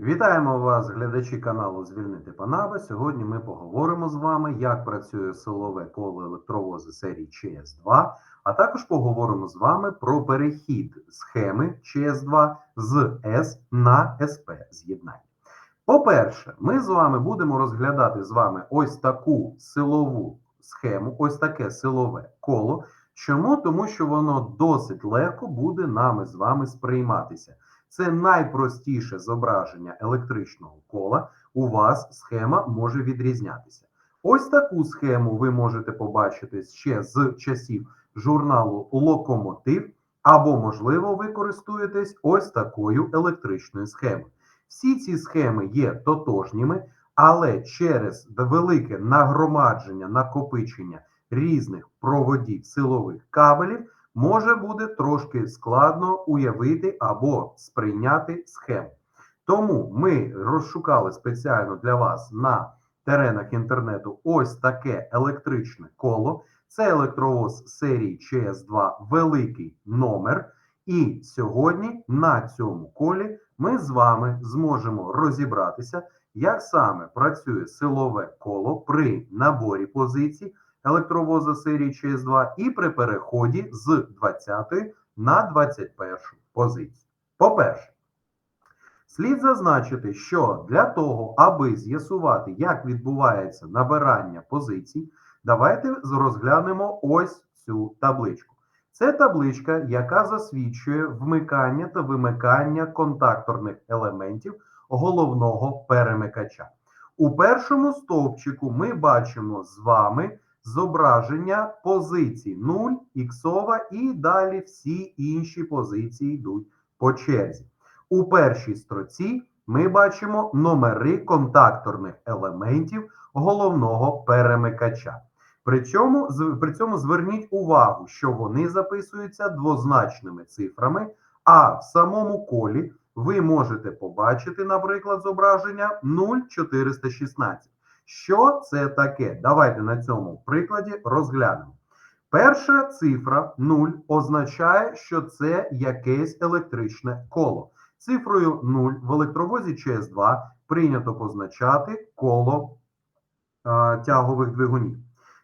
Вітаємо вас, глядачі каналу Звільнити Панаба. Сьогодні ми поговоримо з вами, як працює силове коло електровози серії ЧС2, а також поговоримо з вами про перехід схеми ЧС2 з С на СП з'єднання. По-перше, ми з вами будемо розглядати з вами ось таку силову схему, ось таке силове коло. Чому? Тому що воно досить легко буде нами з вами сприйматися. Це найпростіше зображення електричного кола. У вас схема може відрізнятися. Ось таку схему ви можете побачити ще з часів журналу Локомотив, або, можливо, ви користуєтесь ось такою електричною схемою. Всі ці схеми є тотожніми, але через велике нагромадження, накопичення різних проводів силових кабелів може буде трошки складно уявити або сприйняти схему. Тому ми розшукали спеціально для вас на теренах інтернету ось таке електричне коло. Це електровоз серії ЧС2 великий номер. І сьогодні на цьому колі ми з вами зможемо розібратися, як саме працює силове коло при наборі позицій електровоза серії ЧС2 і при переході з 20 на 21 позицію. По-перше, слід зазначити, що для того, аби з'ясувати, як відбувається набирання позицій, давайте розглянемо ось цю табличку. Це табличка, яка засвідчує вмикання та вимикання контакторних елементів головного перемикача. У першому стовпчику ми бачимо з вами зображення позицій 0, іксова і далі всі інші позиції йдуть по черзі. У першій строці ми бачимо номери контакторних елементів головного перемикача. При цьому, при цьому зверніть увагу, що вони записуються двозначними цифрами, а в самому колі ви можете побачити, наприклад, зображення 0,416. Що це таке? Давайте на цьому прикладі розглянемо. Перша цифра 0 означає, що це якесь електричне коло. Цифрою 0 в електровозі ЧС2 прийнято позначати коло е, тягових двигунів.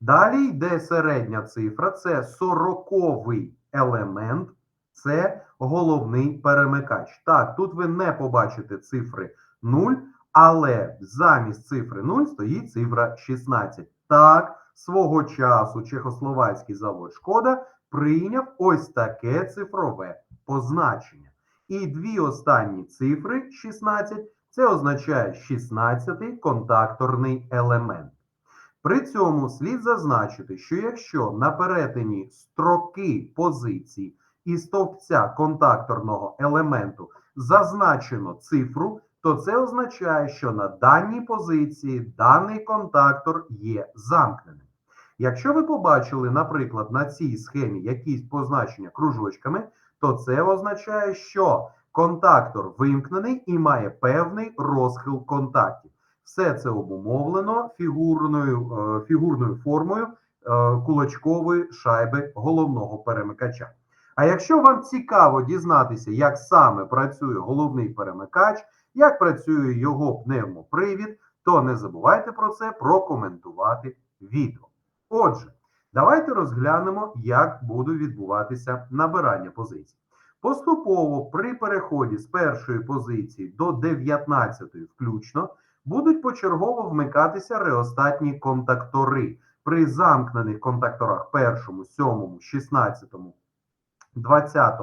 Далі йде середня цифра, це 40-й елемент, це головний перемикач. Так, тут ви не побачите цифри 0, але замість цифри 0 стоїть цифра 16. Так, свого часу чехословацький завод Шкода прийняв ось таке цифрове позначення. І дві останні цифри 16 це означає 16-й контакторний елемент. При цьому слід зазначити, що якщо на перетині строки позицій і стовпця контакторного елементу зазначено цифру, то це означає, що на даній позиції даний контактор є замкненим. Якщо ви побачили, наприклад, на цій схемі якісь позначення кружочками, то це означає, що контактор вимкнений і має певний розхил контактів. Все це обумовлено фігурною, е, фігурною формою е, кулачкової шайби головного перемикача. А якщо вам цікаво дізнатися, як саме працює головний перемикач, як працює його пневмопривід, то не забувайте про це прокоментувати відео. Отже, давайте розглянемо, як буде відбуватися набирання позицій. Поступово при переході з першої позиції до 19 включно будуть почергово вмикатися реостатні контактори. При замкнених контакторах першому, сьомому, 16, 20,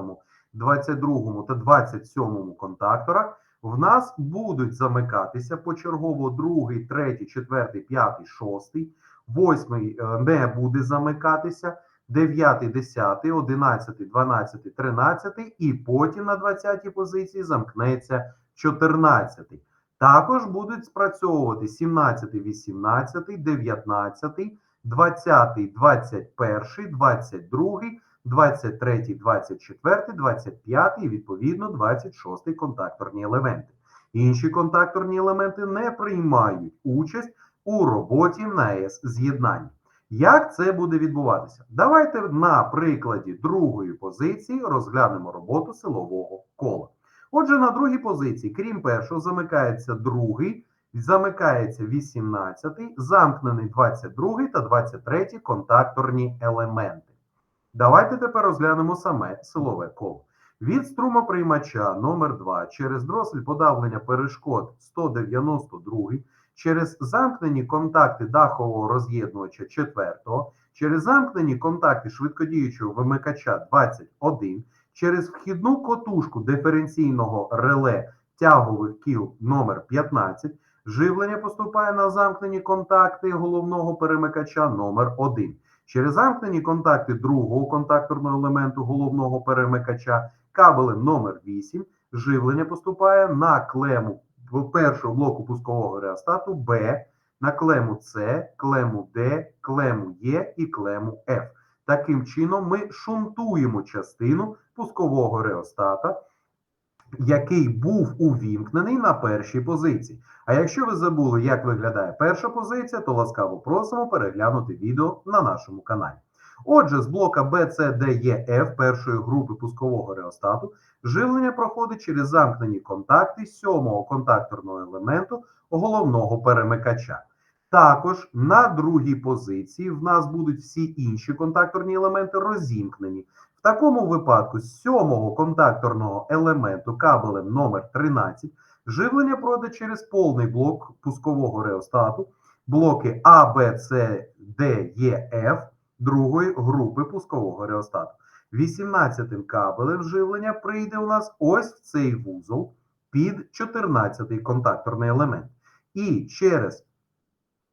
22 та 27 контакторах в нас будуть замикатися почергово другий, третій, четвертий, п'ятий, шостий, восьмий е, не буде замикатися, дев'ятий, десятий, одинадцятий, дванадцятий, тринадцятий, і потім на 20-й позиції замкнеться 14-й. Також будуть спрацьовувати 17, 18, 19, 20, 21, 22, 23, 24, 25 і відповідно 26 контакторні елементи. Інші контакторні елементи не приймають участь у роботі на С з'єднання. Як це буде відбуватися? Давайте на прикладі другої позиції розглянемо роботу силового кола. Отже, на другій позиції, крім першого, замикається другий, замикається 18-й, замкнений 22-й та 23-й контакторні елементи. Давайте тепер розглянемо саме силове коло. Від струмоприймача номер 2 через дросель подавлення перешкод 192, через замкнені контакти дахового роз'єднувача 4, через замкнені контакти швидкодіючого вимикача 21, через вхідну котушку диференційного реле тягових кіл номер 15, живлення поступає на замкнені контакти головного перемикача номер 1 через замкнені контакти другого контакторного елементу головного перемикача кабелем номер 8 живлення поступає на клему першого блоку пускового реостату Б, на клему С, клему Д, клему Е і клему F. Таким чином, ми шунтуємо частину пускового реостата, який був увімкнений на першій позиції. А якщо ви забули, як виглядає перша позиція, то ласкаво просимо переглянути відео на нашому каналі. Отже, з блока B, C, D, E, F першої групи пускового реостату живлення проходить через замкнені контакти сьомого контакторного елементу головного перемикача. Також на другій позиції в нас будуть всі інші контакторні елементи розімкнені. В такому випадку з сьомого контакторного елементу кабелем номер 13 живлення пройде через повний блок пускового реостату, блоки А, Б, С, Д, Е, Ф другої групи пускового реостату. 18-м кабелем живлення прийде у нас ось в цей вузол під 14-й контакторний елемент. І через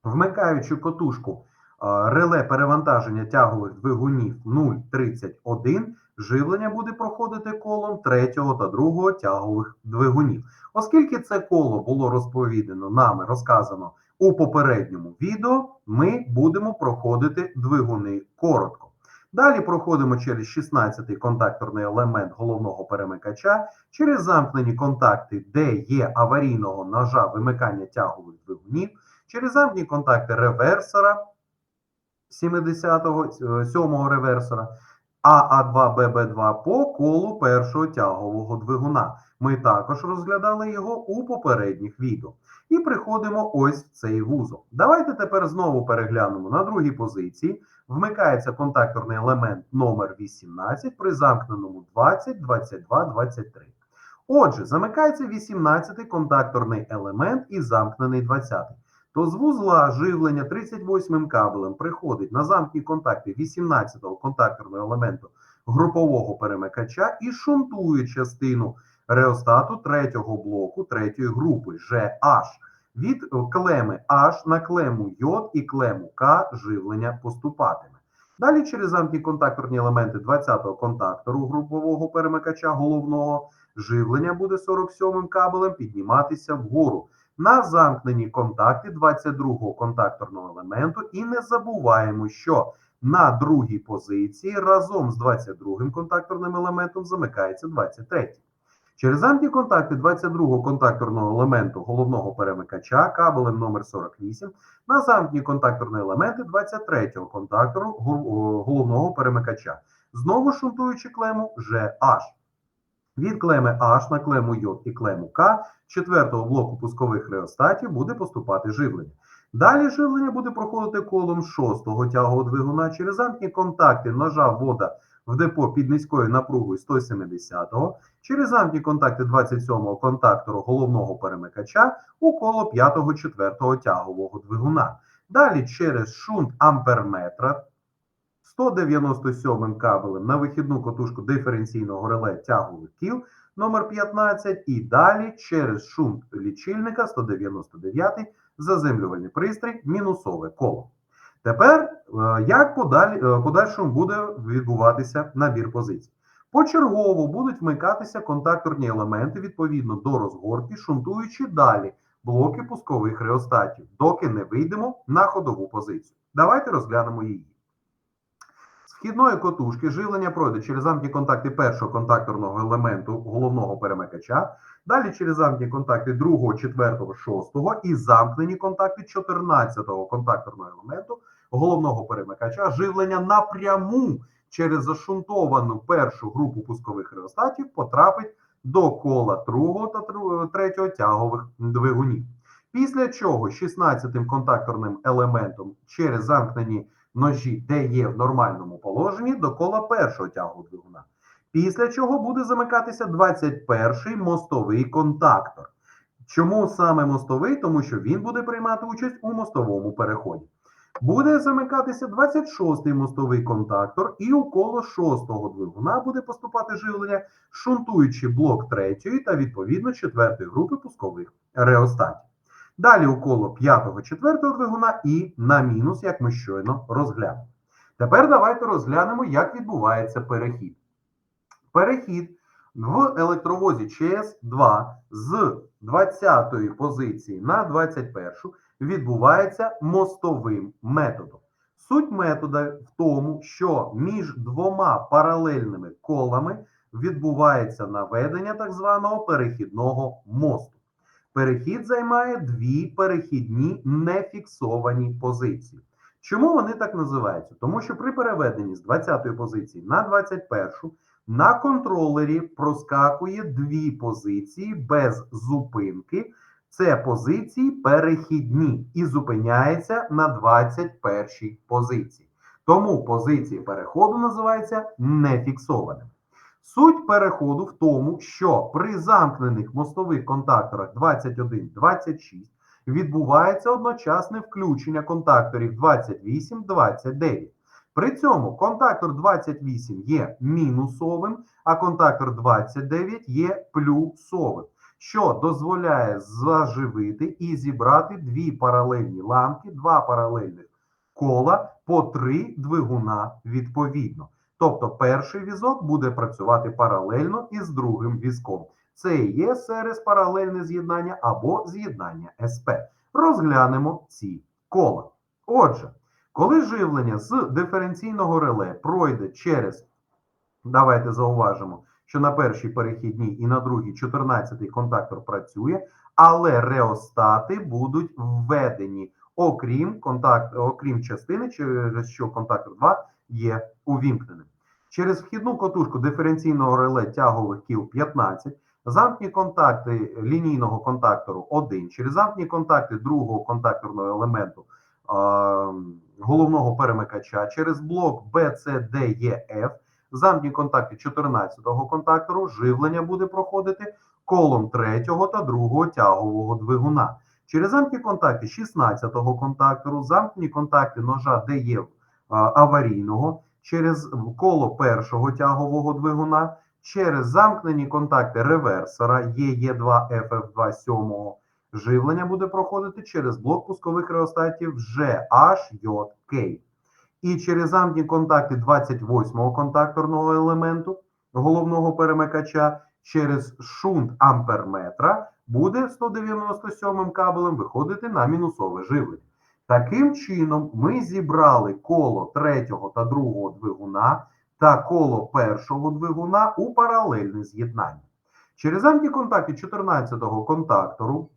вмикаючу котушку реле перевантаження тягових двигунів 0,31 живлення буде проходити колом 3 та 2 тягових двигунів. Оскільки це коло було розповідано нами, розказано у попередньому відео, ми будемо проходити двигуни коротко. Далі проходимо через 16-й контакторний елемент головного перемикача, через замкнені контакти, де є аварійного ножа вимикання тягових двигунів, через замкнені контакти реверсора 70-го, 7-го реверсора, АА2, ББ2 по колу першого тягового двигуна. Ми також розглядали його у попередніх відео. І приходимо ось в цей вузол. Давайте тепер знову переглянемо на другій позиції. Вмикається контакторний елемент номер 18 при замкненому 20, 22, 23. Отже, замикається 18-й контакторний елемент і замкнений 20-й. То з вузла живлення 38 кабелем приходить на замкні контакти 18-го контакторного елементу групового перемикача і шунтує частину реостату третього блоку третьої групи GH. Від клеми H на клему J і клему К живлення поступатиме. Далі через замкні контакторні елементи 20-го контактору групового перемикача головного живлення буде 47-м кабелем підніматися вгору на замкнені контакти 22-го контакторного елементу. І не забуваємо, що на другій позиції разом з 22-м контакторним елементом замикається 23-й. Через замкні контакти 22-го контакторного елементу головного перемикача кабелем номер 48 на замкні контакторні елементи 23-го контактору головного перемикача, знову шунтуючи клему GH. Від клеми H на клему J і клему K четвертого блоку пускових реостатів буде поступати живлення. Далі живлення буде проходити колом шостого тягового двигуна через замкні контакти ножа ввода в депо під низькою напругою 170-го, через замкні контакти 27-го контактору головного перемикача у коло 5-го 4-го тягового двигуна. Далі через шунт амперметра 197 кабелем на вихідну котушку диференційного реле тягових кіл номер 15 і далі через шунт лічильника 199 заземлювальний пристрій мінусове коло. Тепер, е, як подаль, е, подальшому буде відбуватися набір позицій? Почергово будуть вмикатися контакторні елементи відповідно до розгортки, шунтуючи далі блоки пускових реостатів, доки не вийдемо на ходову позицію. Давайте розглянемо її. З вхідної котушки живлення пройде через замкні контакти першого контакторного елементу головного перемикача, далі через замкні контакти другого, четвертого, шостого і замкнені контакти 14-го контакторного елементу головного перемикача, живлення напряму через зашунтовану першу групу пускових реостатів потрапить до кола другого та третього тягових двигунів. Після чого 16-тим контакторним елементом через замкнені ножі, де є в нормальному положенні, до кола першого тягового двигуна. Після чого буде замикатися 21-й мостовий контактор. Чому саме мостовий? Тому що він буде приймати участь у мостовому переході. Буде замикатися 26-й мостовий контактор, і у коло 6-го двигуна буде поступати живлення, шунтуючи блок 3 та відповідно 4 групи пускових реостатів. Далі у коло 5-го, 4-го двигуна і на мінус, як ми щойно розглянули. Тепер давайте розглянемо, як відбувається перехід. Перехід в електровозі ЧС-2 з 20-ї позиції на 21-шу відбувається мостовим методом. Суть метода в тому, що між двома паралельними колами відбувається наведення так званого перехідного мосту. Перехід займає дві перехідні нефіксовані позиції. Чому вони так називаються? Тому що при переведенні з 20-ї позиції на 21-шу на контролері проскакує дві позиції без зупинки. Це позиції перехідні і зупиняється на 21 й позиції. Тому позиції переходу називаються нефіксованими. Суть переходу в тому, що при замкнених мостових контакторах 21-26 відбувається одночасне включення контакторів 28-29. При цьому контактор 28 є мінусовим, а контактор 29 є плюсовим, що дозволяє заживити і зібрати дві паралельні ламки, два паралельних кола по три двигуна відповідно. Тобто перший візок буде працювати паралельно із другим візком. Це і є серес паралельне з'єднання або з'єднання СП. Розглянемо ці кола. Отже, коли живлення з диференційного реле пройде через, давайте зауважимо, що на першій перехідній і на другій 14-й контактор працює, але реостати будуть введені, окрім, контакт, окрім частини, через що контактор 2 є увімкненим. Через вхідну котушку диференційного реле тягових кіл 15, замкні контакти лінійного контактору 1, через замкні контакти другого контакторного елементу а, головного перемикача, через блок BCDEF, замкні контакти 14-го контактору, живлення буде проходити колом 3-го та 2-го тягового двигуна. Через замкні контакти 16-го контактору, замкні контакти ножа DE аварійного, через коло першого тягового двигуна, через замкнені контакти реверсора ЕЕ2 FF2 7 живлення буде проходити через блок пускових реостатів GHJK. І через замкні контакти 28-го контакторного елементу головного перемикача через шунт амперметра буде 197 кабелем виходити на мінусове живлення. Таким чином, ми зібрали коло третього та другого двигуна та коло першого двигуна у паралельне з'єднання. Через антиконтакти 14-го контактору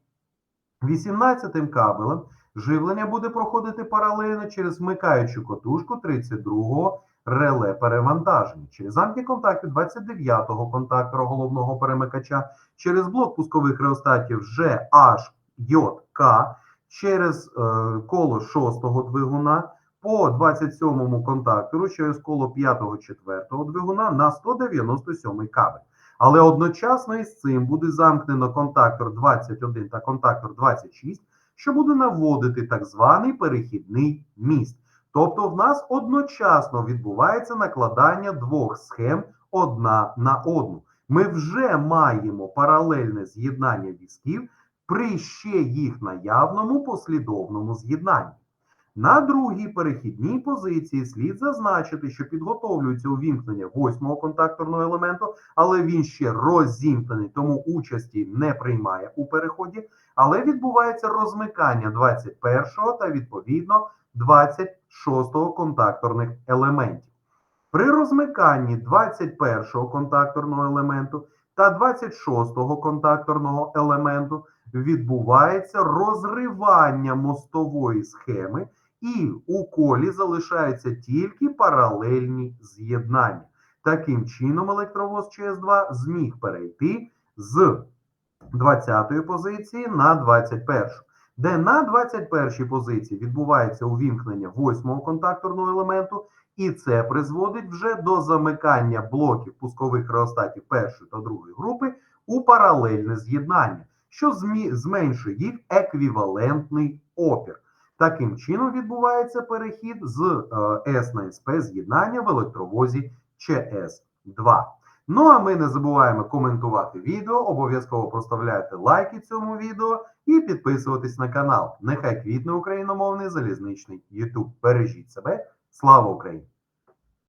18-м кабелем живлення буде проходити паралельно через вмикаючу котушку 32-го реле перевантаження. Через антиконтакти 29-го контактора головного перемикача, через блок пускових реостатів GHJK, через е, коло 6-го двигуна по 27-му контактору через коло 5-го 4-го двигуна на 197 кабель. Але одночасно із цим буде замкнено контактор 21 та контактор 26, що буде наводити так званий перехідний міст. Тобто в нас одночасно відбувається накладання двох схем одна на одну. Ми вже маємо паралельне з'єднання візків при ще їх наявному послідовному з'єднанні. На другій перехідній позиції слід зазначити, що підготовлюється увімкнення восьмого контакторного елементу, але він ще розімкнений, тому участі не приймає у переході, але відбувається розмикання 21-го та відповідно 26-го контакторних елементів. При розмиканні 21-го контакторного елементу та 26-го контакторного елементу відбувається розривання мостової схеми, і у колі залишаються тільки паралельні з'єднання. Таким чином, електровоз ЧС2 зміг перейти з 20-ї позиції на 21, де на 21-й позиції відбувається увімкнення 8-го контакторного елементу, і це призводить вже до замикання блоків пускових реостатів першої та другої групи у паралельне з'єднання, що зменшує їх еквівалентний опір. Таким чином відбувається перехід з е, S на SP з'єднання в електровозі CS2. Ну а ми не забуваємо коментувати відео, обов'язково проставляйте лайки цьому відео і підписуватись на канал. Нехай квітне україномовний залізничний YouTube. Бережіть себе. Слава Україні!